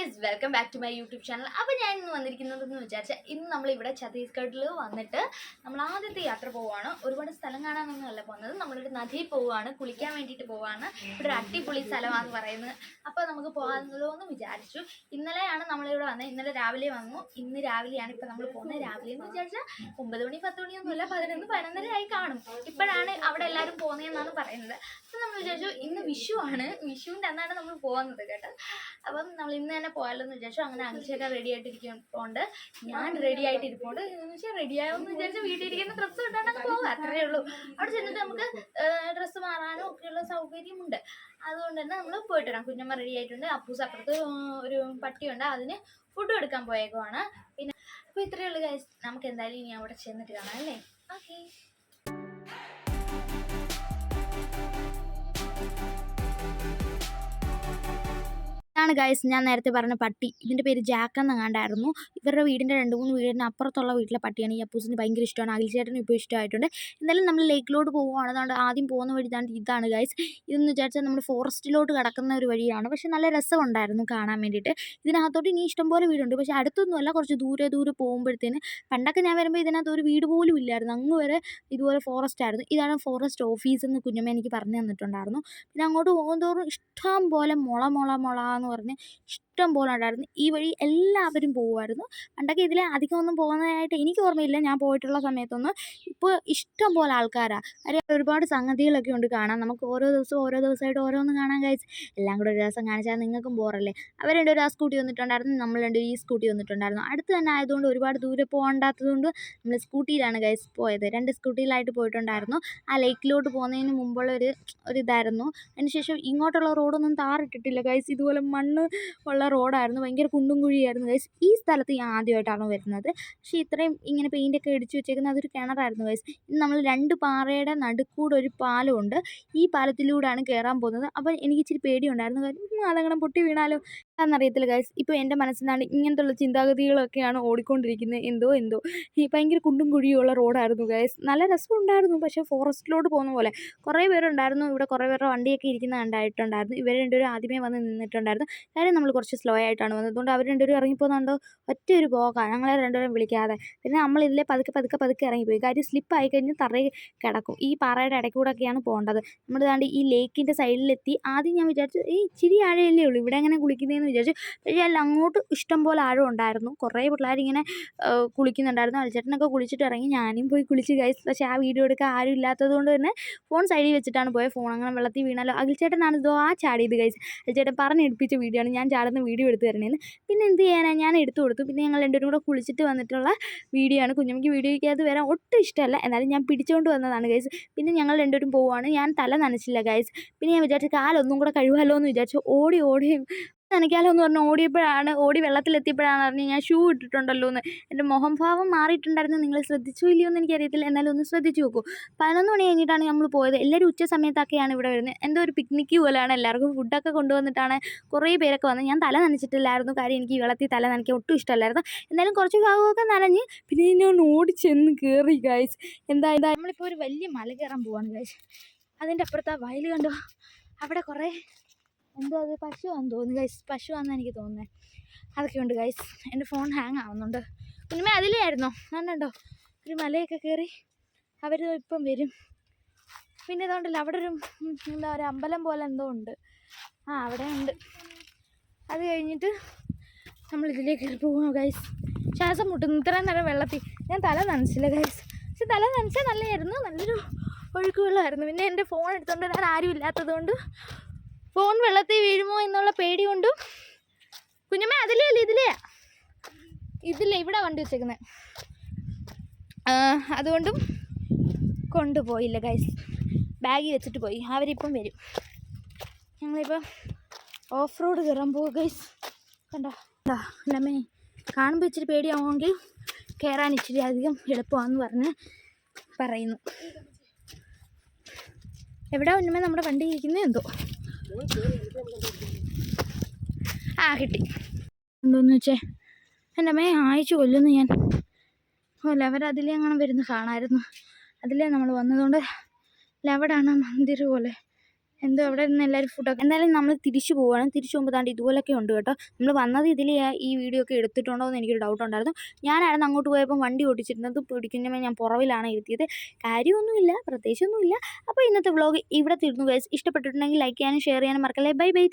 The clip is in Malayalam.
Guys welcome back to my YouTube channel അപ്പോൾ ഞാൻ ഇന്ന് വന്നിരിക്കുന്നതെന്ന് വിചാരിച്ചാൽ ഇന്ന് നമ്മളിവിടെ ഛത്തീസ്ഗഡിൽ വന്നിട്ട് നമ്മൾ ആദ്യത്തെ യാത്ര പോവുകയാണ് ഒരുപാട് സ്ഥലം കാണാനൊന്നുമല്ല പോകുന്നത്. നമ്മളൊരു നദിയിൽ പോവുകയാണ് കുളിക്കാൻ വേണ്ടിയിട്ട് പോവുകയാണ് ഇവിടെ ഒരു അടിപൊളി സ്ഥലമാണെന്ന് പറയുന്നത്. അപ്പോൾ നമുക്ക് പോകാമല്ലോ എന്ന് വിചാരിച്ചു. ഇന്നലെയാണ് നമ്മളിവിടെ വന്നത്. ഇന്നലെ രാവിലെ വന്നു. ഇന്ന് രാവിലെയാണ് ഇപ്പോൾ നമ്മൾ പോകുന്നത്. രാവിലെ എന്ന് വിചാരിച്ചാൽ ഒമ്പത് മണി പത്ത് മണിയൊന്നുമില്ല പതിനൊന്ന് പതിനൊന്നരയായി കാണും. ഇപ്പോഴാണ് അവിടെ എല്ലാവരും പോകുന്നതെന്നാണ് പറയുന്നത്. അപ്പോൾ നമ്മൾ വിചാരിച്ചു ഇന്ന് വിഷു ആണ് വിഷുവിന്റെ അന്നാണ് നമ്മൾ പോകുന്നത് കേട്ടോ. അപ്പം നമ്മൾ ഇന്ന് തന്നെ പോയാലോ വിചാരിച്ചു. അങ്ങനെ അഞ്ചൊക്കെ റെഡി ആയിട്ടിരിക്കുന്നുണ്ട്. ഞാൻ റെഡി ആയിട്ട് ഇരിപ്പുണ്ട് വെച്ചാൽ റെഡി ആവുമെന്ന് വിചാരിച്ച് വീട്ടിൽ ഇരിക്കുന്ന ഡ്രസ്സ് ഇട്ടാണ്ടൊക്കെ പോവാ അത്രയേ ഉള്ളൂ. അവിടെ ചെന്നിട്ട് നമുക്ക് ഡ്രസ്സ് മാറാനും ഒക്കെയുള്ള സൗകര്യമുണ്ട്. അതുകൊണ്ട് തന്നെ നമ്മൾ പോയിട്ട് വരാം കുഞ്ഞമ്മ റെഡി ആയിട്ടുണ്ട്. അപ്പൂസ് അപ്പുറത്ത് ഒരു പട്ടിയുണ്ട്. അതിന് ഫുഡ് എടുക്കാൻ പോയേക്കുവാണ്. പിന്നെ അപ്പോൾ ഇത്രയേ ഉള്ളൂ കാര്യം നമുക്ക് എന്തായാലും ഇനി അവിടെ ചെന്നിട്ട് കാണാം അല്ലേ? ഓക്കെ ഇതാണ് ഗൈസ് ഞാൻ നേരത്തെ പറഞ്ഞ പട്ടി. ഇതിന്റെ പേര് ജാക്ക് എന്ന് കണ്ടായിരുന്നു. ഇവരുടെ വീടിന്റെ രണ്ട് മൂന്ന് വീടിന് അപ്പുറത്തുള്ള വീട്ടിലെ പട്ടിയാണ് ഈ അപ്പൂസിന് ഭയങ്കര ഇഷ്ടമാണ്. അഖിൽ ചേട്ടനും ഇപ്പോൾ ഇഷ്ടമായിട്ടുണ്ട്. എന്തായാലും നമ്മൾ ലേക്കിലോട്ട് പോവുകയാണ്. അതുകൊണ്ട് ആദ്യം പോകുന്ന വഴി ഇതാണ് ഇതാണ് ഗൈസ് ഇതെന്ന് വിചാരിച്ചാൽ നമ്മൾ ഫോറസ്റ്റിലോട്ട് കടക്കുന്ന ഒരു വഴിയാണ്. പക്ഷെ നല്ല രസമുണ്ടായിരുന്നു കാണാൻ വേണ്ടിയിട്ട്. ഇതിനകത്തോട്ട് ഇനി ഇഷ്ടംപോലെ വീടുണ്ട്. പക്ഷെ അടുത്തൊന്നുമല്ല കുറച്ച് ദൂരെ ദൂരെ പോകുമ്പോഴത്തേന് പണ്ടൊക്കെ ഞാൻ വരുമ്പോൾ ഇതിനകത്ത് ഒരു വീട് പോലും ഇല്ലായിരുന്നു. അങ്ങ് വരെ ഇതുപോലെ ഫോറസ്റ്റ് ആയിരുന്നു. ഇതാണ് ഫോറസ്റ്റ് ഓഫീസ് എന്ന് കുഞ്ഞമ്മ എനിക്ക് പറഞ്ഞു തന്നിട്ടുണ്ടായിരുന്നു. പിന്നെ അങ്ങോട്ട് പോകുന്തോറും ഇഷ്ടം പോലെ മുള മുള മുള എന്ന് പറഞ്ഞ് ഇഷ്ടം പോലെ ഉണ്ടായിരുന്നു ഈ വഴി എല്ലാവരും പോകുമായിരുന്നു പണ്ടൊക്കെ ഇതിലെ അധികം ഒന്നും പോകുന്നതായിട്ട് എനിക്ക് ഓർമ്മയില്ല. ഞാൻ പോയിട്ടുള്ള സമയത്തൊന്നും ഇപ്പോൾ ഇഷ്ടം പോലെ ആൾക്കാരാണ് കാര്യം ഒരുപാട് സംഗതികളൊക്കെ ഉണ്ട് കാണാൻ. നമുക്ക് ഓരോ ദിവസവും ഓരോ ദിവസമായിട്ട് ഓരോന്ന് കാണാൻ കഴിച്ച് എല്ലാം കൂടെ ഒരു ദിവസം കാണിച്ചാൽ നിങ്ങൾക്കും ബോറല്ലേ അവർ രണ്ടുപേരും ആ സ്കൂട്ടി വന്നിട്ടുണ്ടായിരുന്നു. നമ്മൾ രണ്ടുപേരും ഈ സ്കൂട്ടി വന്നിട്ടുണ്ടായിരുന്നു. അടുത്ത് തന്നെ ആയതുകൊണ്ട് ഒരുപാട് ദൂരെ പോകണ്ടാത്തതുകൊണ്ട് നമ്മൾ സ്കൂട്ടിയിലാണ് ഗൈസ് പോയത്. രണ്ട് സ്കൂട്ടിയിലായിട്ട് പോയിട്ടുണ്ടായിരുന്നു. ആ ലേക്കിലോട്ട് പോകുന്നതിന് മുമ്പുള്ള ഒരു ഒരു ഇതായിരുന്നു അതിനുശേഷം ഇങ്ങോട്ടുള്ള റോഡൊന്നും താറിട്ടിട്ടില്ല ഗൈസ് ഇതുപോലെ മണ്ണ് ഉള്ള റോഡായിരുന്നു. ഭയങ്കര കുണ്ടും കുഴിയായിരുന്നു ഗൈസ് ഈ സ്ഥലത്ത് ഞാൻ ആദ്യമായിട്ടാണ് വരുന്നത്. പക്ഷേ ഇത്രയും ഇങ്ങനെ പെയിന്റൊക്കെ അടിച്ച് വെച്ചേക്കുന്നത് അതൊരു കിണറായിരുന്നു ഗൈസ് നമ്മൾ രണ്ട് പാറയുടെ നടുക്കൂടെ ഒരു പാലമുണ്ട്. ഈ പാലത്തിലൂടെയാണ് കയറാൻ പോകുന്നത്. അപ്പോൾ എനിക്ക് ഇച്ചിരി പേടിയുണ്ടായിരുന്നു. കാര്യം അതങ്ങനെ പൊട്ടി വീണാലോ? എന്നറിയത്തില്ല ഗൈസ് ഇപ്പോൾ എന്റെ മനസ്സിലാണ് ഇങ്ങനത്തുള്ള ചിന്താഗതികളൊക്കെയാണ് ഓടിക്കൊണ്ടിരിക്കുന്നത്. എന്തോ എന്തോ. ഈ ഭയങ്കര കുണ്ടും കുഴിയുള്ള റോഡായിരുന്നു ഗൈസ് നല്ല രസം ഉണ്ടായിരുന്നു പക്ഷേ ഫോറസ്റ്റിലോട്ട് പോകുന്ന പോലെ. കുറേ പേരുണ്ടായിരുന്നു. ഇവിടെ കുറേ പേരുടെ വണ്ടിയൊക്കെ ഇരിക്കുന്ന കണ്ടായിട്ടുണ്ടായിരുന്നു. ഇവർ രണ്ടുപേരും ആദ്യമേ വന്ന് നിന്നിട്ടുണ്ടായിരുന്നു. കാര്യം നമ്മൾ കുറച്ച് സ്ലോ ആയിട്ടാണ് വന്നത്. അതുകൊണ്ട് അവർ രണ്ടുപേരും ഇറങ്ങിപ്പോകുന്നുണ്ടോ ഒറ്റ ഒരു പോകാം ഞങ്ങളെ രണ്ടുപേരും വിളിക്കാതെ. പിന്നെ നമ്മൾ ഇതിലെ പതുക്കെ പതുക്കെ പതുക്കെ ഇറങ്ങിപ്പോയി. കാര്യം സ്ലിപ്പ് ആയി കഴിഞ്ഞ് തറയിൽ കിടക്കും. ഈ പാറയുടെ ഇടയ്ക്കൂടെയൊക്കെയാണ് പോകേണ്ടത്. നമ്മൾ ദാണ്ട് ഈ ലേക്കിന്റെ സൈഡിലെത്തി ആദ്യം ഞാൻ വിചാരിച്ചു ഈ ഇച്ചിരി ആഴയല്ലേ ഉള്ളൂ. ഇവിടെ എങ്ങനെ കുളിക്കുന്നതെന്ന് വിചാരിച്ചു. പക്ഷേ അല്ല അങ്ങോട്ട് ഇഷ്ടം പോലെ ആഴം ഉണ്ടായിരുന്നു. കുറേ പിള്ളേരിങ്ങനെ കുളിക്കുന്നുണ്ടായിരുന്നു. അൽച്ചേട്ടനൊക്കെ കുളിച്ചിട്ട് ഇറങ്ങി. ഞാനും പോയി കുളിച്ച് ഗൈസ് പക്ഷേ ആ വീഡിയോ എടുക്കാൻ ആരും ഇല്ലാത്തത് കൊണ്ട് തന്നെ ഫോൺ സൈഡിൽ വെച്ചിട്ടാണ് പോയത് ഫോൺ അങ്ങനെ വെള്ളത്തിൽ വീണാലോ അഖിൽച്ചേട്ടനാണ് ഇതോ ആ ചാടിയത് ഗൈസ് അഖിൽച്ചേട്ടൻ പറഞ്ഞെടുപ്പിച്ച വീഡിയോ ആണ്. ഞാൻ ചാടുന്ന വീഡിയോ എടുത്ത് തരണേന്ന്. പിന്നെ എന്ത് ചെയ്യാനാണ് ഞാൻ എടുത്തു കൊടുത്തു. പിന്നെ ഞങ്ങൾ രണ്ടുപേരും കൂടെ കുളിച്ചിട്ട് വന്നിട്ടുള്ള വീഡിയോ ആണ്. കുഞ്ഞമ്മയ്ക്ക് വീഡിയോയ്ക്കകത്ത് വരാൻ ഒട്ടും ഇഷ്ടമല്ല. എന്നാലും ഞാൻ പിടിച്ചുകൊണ്ട് വന്നതാണ് ഗൈസ് പിന്നെ ഞങ്ങൾ രണ്ടുപേരും പോവുകയാണ് ഞാൻ തല നനച്ചില്ല ഗൈസ് പിന്നെ ഞാൻ വിചാരിച്ചു കാലൊന്നും കൂടെ കഴുകാമല്ലോ എന്ന് വിചാരിച്ചു. ഓടി ഓടി നനയ്ക്കാലോ എന്ന് പറഞ്ഞ് ഓടിയപ്പോഴാണ് ഓടി വെള്ളത്തിലെത്തിയപ്പോഴാണ് അറിഞ്ഞ് ഞാൻ ഷൂ ഇട്ടിട്ടുണ്ടല്ലോ എന്ന് എന്റെ മുഖം ഭാവം മാറിയിട്ടുണ്ടായിരുന്നു. നിങ്ങൾ ശ്രദ്ധിച്ചോ ഇല്ലയോ എന്ന് എനിക്കറിയത്തില്ല. എന്നാലും ഒന്ന് ശ്രദ്ധിച്ചു നോക്കൂ. പതിനൊന്ന് മണി കഴിഞ്ഞിട്ടാണ് നമ്മൾ പോയത്. എല്ലാവരും ഉച്ച സമയത്തൊക്കെയാണ് ഇവിടെ വരുന്നത്. എന്തോ ഒരു പിക്നിക്ക് പോലെയാണ് എല്ലാവർക്കും ഫുഡൊക്കെ കൊണ്ടുവന്നിട്ടാണ് കുറേ പേരൊക്കെ വന്നത്. ഞാൻ തല നനച്ചിട്ടില്ലായിരുന്നു. കാര്യം എനിക്ക് വെള്ളത്തിൽ തല നനയ്ക്കാൻ ഒട്ടും ഇഷ്ടമല്ലായിരുന്നു. എന്നാലും കുറച്ച് ഭാഗമൊക്കെ നനഞ്ഞ് പിന്നെ ഞാൻ ഓടി ചെന്ന് കയറി ഗൈസ് എന്താ എന്താ? നമ്മളിപ്പോൾ ഒരു വലിയ മല കയറാൻ പോവാണ് ഗൈസ് അതിന്റെ അപ്പുറത്ത് ആ വയൽ കണ്ടോ? അവിടെ കുറേ എന്തോ അത് പശുവാന്ന് തോന്നുന്നു. ഗൈസ് പശുവാണെന്ന് എനിക്ക് തോന്നുന്നത് അതൊക്കെ ഉണ്ട് ഗൈസ് എന്റെ ഫോൺ ഹാങ് ആവുന്നുണ്ട്. പിന്നെ അതിലായിരുന്നോ? കണ്ടോ? ഒരു മലയൊക്കെ കയറി അവർ ഇപ്പം വരും. പിന്നെ ഇതുകൊണ്ടല്ലോ അവിടെ ഒരു എന്താ ഒരു അമ്പലം പോലെ എന്തോ ഉണ്ട്. ആ അവിടെ ഉണ്ട്. അത് കഴിഞ്ഞിട്ട് നമ്മൾ ഇതിലേക്ക് പോകും ഗൈസ് ശ്വാസം മുട്ടുന്നു. ഇത്രയും നേരം വെള്ളത്തിൽ ഞാൻ തല നനച്ചില്ല ഗൈസ് പക്ഷെ തല നനച്ചാൽ നല്ലതായിരുന്നു. നല്ലൊരു ഒഴുക്ക് വെള്ളമായിരുന്നു. പിന്നെ എന്റെ ഫോൺ എടുത്തുകൊണ്ട് ഞാൻ ആരും ഇല്ലാത്തത് കൊണ്ട് ഫോൺ വെള്ളത്തിൽ വീഴുമോ എന്നുള്ള പേടി കൊണ്ടും കുഞ്ഞമ്മ അതിലേ അല്ലേ ഇതിലേ? ഇതിലേ ഇവിടെ വണ്ടി വെച്ചേക്കുന്നത് അതുകൊണ്ടും കൊണ്ടുപോയില്ല ഗൈസ് ബാഗിൽ വെച്ചിട്ട് പോയി. അവരിപ്പം വരും. ഞങ്ങളിപ്പം ഓഫ് റോഡ് കയറാൻ പോകും ഗൈസ് കണ്ടോ? കണ്ടോ? അല്ലമ്മേ കാണുമ്പോൾ ഇച്ചിരി പേടിയാവുമെങ്കിൽ കയറാൻ ഇച്ചിരി അധികം എളുപ്പമാണെന്ന് പറഞ്ഞ് പറയുന്നു. എവിടെ ഉന്നമേ നമ്മുടെ വണ്ടി ഇരിക്കുന്നത് എന്തോ. ആ കിട്ടി. എന്തോന്ന് വെച്ചേ? എന്റെ അമ്മയെ ആയിച്ചു കൊല്ലുന്നു ഞാൻ. ഓ ലെവരതിലേ അങ്ങനെ വരുന്ന കാണാമായിരുന്നു അതിലേ നമ്മൾ വന്നതുകൊണ്ട് ലെവടാണ് മന്ദിർ പോലെ. എന്തോ അവിടെ നിന്ന് എല്ലാവരും ഫുഡൊക്കെ എന്തായാലും നമ്മൾ തിരിച്ചു പോവുകയാണ് തിരിച്ചു പോകുമ്പോൾ താണ്ട് ഇതുപോലൊക്കെ ഉണ്ട് കേട്ടോ. നമ്മൾ വന്നത് ഇതിൽ ഈ വീഡിയോ ഒക്കെ എടുത്തിട്ടുണ്ടോ എന്ന് എനിക്കൊരു ഡൗട്ട് ഉണ്ടായിരുന്നു. ഞാനായിരുന്നു അങ്ങോട്ട് പോയപ്പോൾ വണ്ടി ഓടിച്ചിരുന്നത് പിടിക്കുമ്പോൾ ഞാൻ പുറവിലാണ് ഇരുത്തിയത്. കാര്യമൊന്നുമില്ല പ്രത്യേകിച്ചൊന്നുമില്ല. അപ്പോൾ ഇന്നത്തെ വ്ളോഗ് ഇവിടെ തീർന്നു ഗൈസ് ഇഷ്ടപ്പെട്ടിട്ടുണ്ടെങ്കിൽ ലൈക്ക് ചെയ്യാനും ഷെയർ ചെയ്യാനും മറക്കല്ലേ. Bye bye